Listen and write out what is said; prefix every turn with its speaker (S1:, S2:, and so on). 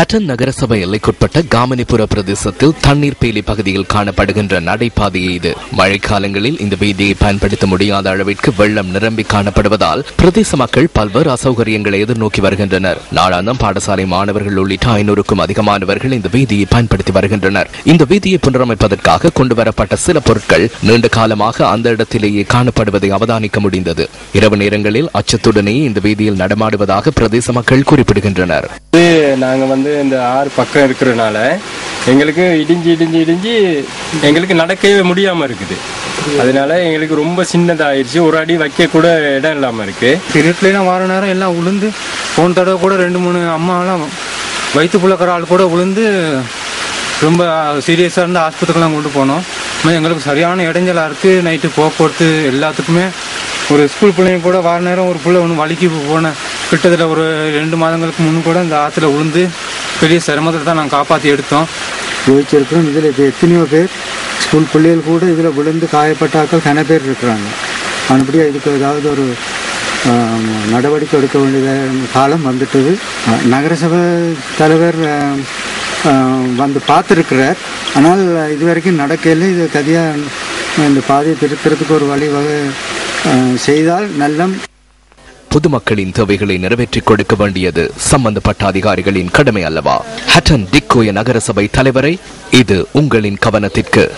S1: ஹட்டன் நகரசபை எல்லைக்குட்பட்ட காமனிபுர பிரதேசத்தில் தண்ணீர் பேலி பகுதியில் காணப்படுகின்ற நடைபாதையை இது மழைக்காலங்களில் இந்த வீதியை பயன்படுத்த முடியாத அளவிற்கு வெள்ளம் நிரம்பி காணப்படுவதால் பிரதேச மக்கள் பல்வேறு அசௌகரியங்களை எதிர்நோக்கி வருகின்றனர். நாளாந்தம் பாடசாலை மாணவர்கள் உள்ளிட்ட ஐநூறுக்கும் அதிகமானவர்கள் இந்த வீதியை பயன்படுத்தி வருகின்றனர். இந்த வீதியை புனரமைப்பதற்காக கொண்டுவரப்பட்ட சில பொருட்கள் நீண்ட காலமாக அந்த இடத்திலேயே காணப்படுவதை அவதானிக்க முடிந்தது. இரவு நேரங்களில் அச்சத்துடனேயே இந்த வீதியில் நடமாடுவதாக பிரதேச மக்கள் குறிப்பிடுகின்றனர்.
S2: நாங்க வந்து வந்து இந்த ஆறு பக்கம் இருக்கிறனால எங்களுக்கு இடிஞ்சு இடிஞ்சு இடிஞ்சு எங்களுக்கு நடக்கவே முடியாமல் இருக்குது. அதனால எங்களுக்கு ரொம்ப சின்னதாயிருச்சு. ஒரு அடி வைக்க கூட இடம் இல்லாமல் இருக்கு.
S3: இருட்டுலாம் வார நேரம் எல்லாம் உளுந்து போன தடவை கூட ரெண்டு மூணு அம்மாலாம் வயிற்று புழக்கிற ஆள் கூட உளுந்து ரொம்ப சீரியஸாக இருந்து ஆஸ்பத்திரிக்கெல்லாம் கொண்டு போனோம். எங்களுக்கு சரியான இடைஞ்சலாக இருக்குது நைட்டு போக்குவரத்து எல்லாத்துக்குமே ஒரு ஸ்கூல் பிள்ளைங்க கூட வார நேரம் ஒரு பிள்ளை ஒன்று வலிக்கு போன கிட்டத்தட்ட ஒரு ரெண்டு மாதங்களுக்கு முன்னு கூட இந்த ஆற்றுல உளுந்து பெரிய சிரமத்தை தான் நாங்கள் காப்பாற்றி எடுத்தோம்.
S4: யோசிச்சிருக்கிறோம் இதில் இப்போ எத்தனையோ பேர் ஸ்கூல் பிள்ளைகள் கூட இதில் விழுந்து காயப்பட்டாக்கள் கன பேர் இருக்கிறாங்க. மறுபடியும் இதுக்கு ஏதாவது ஒரு நடவடிக்கை எடுக்க வேண்டிய காலம் வந்துட்டது. நகரசபை தலைவர் வந்து பார்த்துருக்கிறார். ஆனால் இது வரைக்கும் நடக்கையில் இது கதியாக இந்த பாதையை திருத்துறதுக்கு ஒரு வழிவகை செய்தால் நல்லம்.
S1: பொதுமக்களின் தேவைகளை நிறைவேற்றிக் கொடுக்க வேண்டியது சம்பந்தப்பட்ட அதிகாரிகளின் கடமை அல்லவா? ஹட்டன் டிக்கோய நகரசபை தலைவரை இது உங்களின் கவனத்திற்கு.